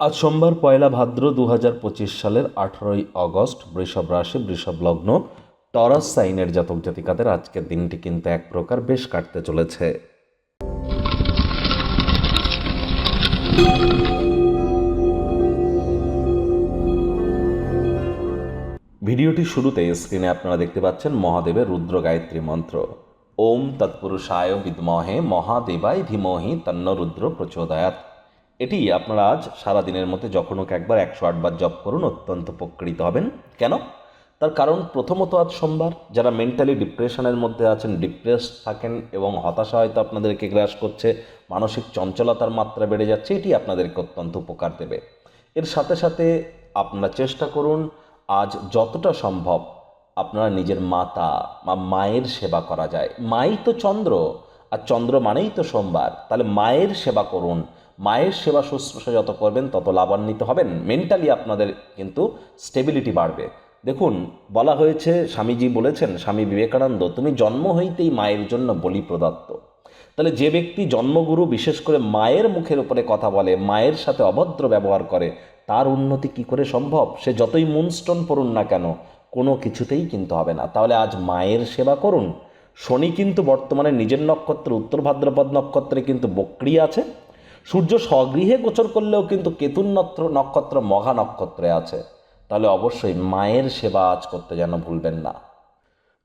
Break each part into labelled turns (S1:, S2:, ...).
S1: আজ সোমবার পয়লা ভাদ্র দু হাজার পঁচিশ সালের আঠারোই আগস্ট বৃষভ রাশি, বৃষভ লগ্ন, টরাস সাইনের জাতক জাতিকাদের আজকের দিনটি কিন্তু এক প্রকার বেশ কাটতে চলেছে। ভিডিওটি শুরুতে স্ক্রিনে আপনারা দেখতে পাচ্ছেন মহাদেবের রুদ্র গায়ত্রী মন্ত্র। ওম তৎপুরুষায় বিদ্মহে মহাদেবায় ধীমহি তন্ন রুদ্র প্রচোদয়াত এটি আপনারা আজ সারাদিনের মধ্যে যখন হোক একবার একশো আটবার জপ করুন, অত্যন্ত উপকৃত হবেন। কেন? তার কারণ প্রথমত আজ সোমবার যারা মেন্টালি ডিপ্রেশনের মধ্যে আছেন ডিপ্রেস থাকেন এবং হতাশা হয়তো আপনাদেরকে গ্রাস করছে, মানসিক চঞ্চলতার মাত্রা বেড়ে যাচ্ছে, এটি আপনাদেরকে অত্যন্ত উপকার দেবে। এর সাথে সাথে আপনারা চেষ্টা করুন আজ যতটা সম্ভব আপনারা নিজের মাতা বা মায়ের সেবা করা যায়। মাই তো চন্দ্র আর চন্দ্র মানেই তো সোমবার। তাহলে মায়ের সেবা করুন। মায়ের সেবা শুশ্রূষা যত করবেন, তত লাভান্বিত হবেন। মেন্টালি আপনাদের কিন্তু স্টেবিলিটি বাড়বে। দেখুন, বলা হয়েছে, স্বামীজি বলেছেন, স্বামী বিবেকানন্দ, তুমি জন্ম হইতেই মায়ের জন্য বলি প্রদত্ত। তাহলে যে ব্যক্তি জন্মগুরু, বিশেষ করে মায়ের মুখের উপরে কথা বলে, মায়ের সাথে অভদ্র ব্যবহার করে, তার উন্নতি কি করে সম্ভব? সে যতই মুনস্টোন পড়ুন না কেন, কোনো কিছুতেই কিন্তু হবে না। তাহলে আজ মায়ের সেবা করুন। শনি কিন্তু বর্তমানে নিজের নক্ষত্র উত্তর ভাদ্রপদ নক্ষত্রে কিন্তু বক্রি আছে। সূর্য স্বগৃহে গোচর করলেও কিন্তু কেতুন নত্র, নক্ষত্র মঘা নক্ষত্রে আছে। তাহলে অবশ্যই মায়ের সেবা আজ করতে যেন ভুলবেন না।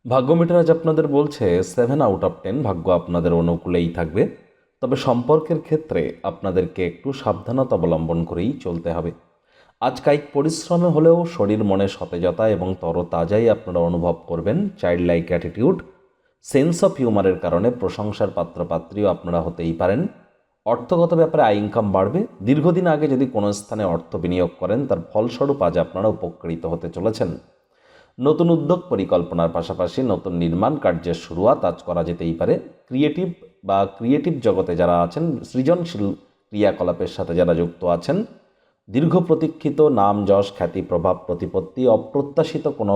S1: ভাগ্য মিটার আজ আপনাদের বলছে সেভেন আউট অফ টেন ভাগ্য আপনাদের অনুকূলেই থাকবে। তবে সম্পর্কের ক্ষেত্রে আপনাদেরকে একটু সাবধানতা অবলম্বন করেই চলতে হবে। আজ কায়িক পরিশ্রমে হলেও শরীর মনে সতেজতা এবং তরতাজাই আপনারা অনুভব করবেন। Child like attitude sense of হিউমারের কারণে প্রশংসার পাত্রপাত্রীও আপনারা হতেই পারেন। অর্থগত ব্যাপারে আয় ইনকাম বাড়বে। দীর্ঘদিন আগে যদি কোনো স্থানে অর্থ বিনিয়োগ করেন, তার ফলস্বরূপ আজ আপনারা উপকৃত হতে চলেছেন। নতুন উদ্যোগ পরিকল্পনার পাশাপাশি নতুন নির্মাণ কার্যের শুরুয়াত আজ করা যেতেই পারে। ক্রিয়েটিভ বা ক্রিয়েটিভ জগতে যারা আছেন, সৃজনশীল ক্রিয়াকলাপের সাথে যারা যুক্ত আছেন, দীর্ঘ প্রতীক্ষিত নাম, যশ, খ্যাতি, প্রভাব, প্রতিপত্তি, অপ্রত্যাশিত কোনো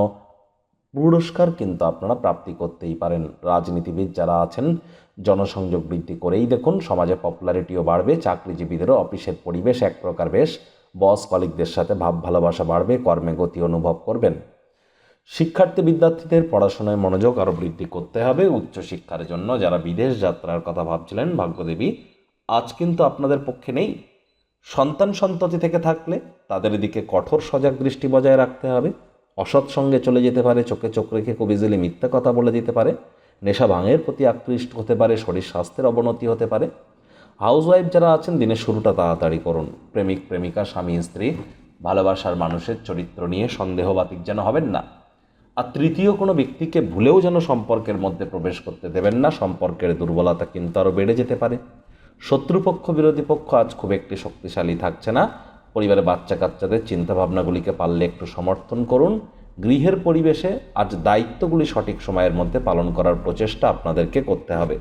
S1: পুরস্কার কিন্তু আপনারা প্রাপ্তি করতেই পারেন। রাজনীতিবিদ যারা আছেন, জনসংযোগ বৃদ্ধি করেই দেখুন, সমাজে পপুলারিটিও বাড়বে, চাকরিজীবীদেরও অফিসের পরিবেশ এক প্রকার বেশ। বস কলিকদের সাথে ভাব ভালোবাসা বাড়বে, কর্মে গতি অনুভব করবেন। শিক্ষার্থী বিদ্যার্থীদের পড়াশোনায় মনোযোগ আরও বৃদ্ধি করতে হবে। উচ্চশিক্ষার জন্য যারা বিদেশ যাত্রার কথা ভাবছিলেন, ভাগ্যদেবী, আজ কিন্তু আপনাদের পক্ষে নেই। সন্তান সন্ততি থেকে থাকলে তাদের দিকে কঠোর সজাগ দৃষ্টি বজায় রাখতে হবে। অসৎ সঙ্গে চলে যেতে পারে, চোখে চোখ রেখে খুব ইজিলি মিথ্যা কথা বলে দিতে পারে, নেশা ভাঙের প্রতি আকৃষ্ট হতে পারে, শরীর স্বাস্থ্যের অবনতি হতে পারে। হাউসওয়াইফ যারা আছেন, দিনের শুরুটা তাড়াতাড়ি করুন। প্রেমিক, প্রেমিকা, স্বামী, স্ত্রী, ভালোবাসার মানুষের চরিত্র নিয়ে সন্দেহবাতিক যেন হবেন না। আর তৃতীয় কোনো ব্যক্তিকে ভুলেও যেন সম্পর্কের মধ্যে প্রবেশ করতে দেবেন না, সম্পর্কের দুর্বলতা কিন্তু আরও বেড়ে যেতে পারে। শত্রুপক্ষ, বিরোধী পক্ষ আজ খুব একটি শক্তিশালী থাকছে না। পরিবারের বাচ্চা কাচ্চাদের চিন্তাভাবনাগুলিকে পারলে একটু সমর্থন করুন। গৃহের পরিবেশে আজ দায়িত্বগুলি সঠিক সময়ের মধ্যে পালন করার প্রচেষ্টা আপনাদেরকে করতে হবে।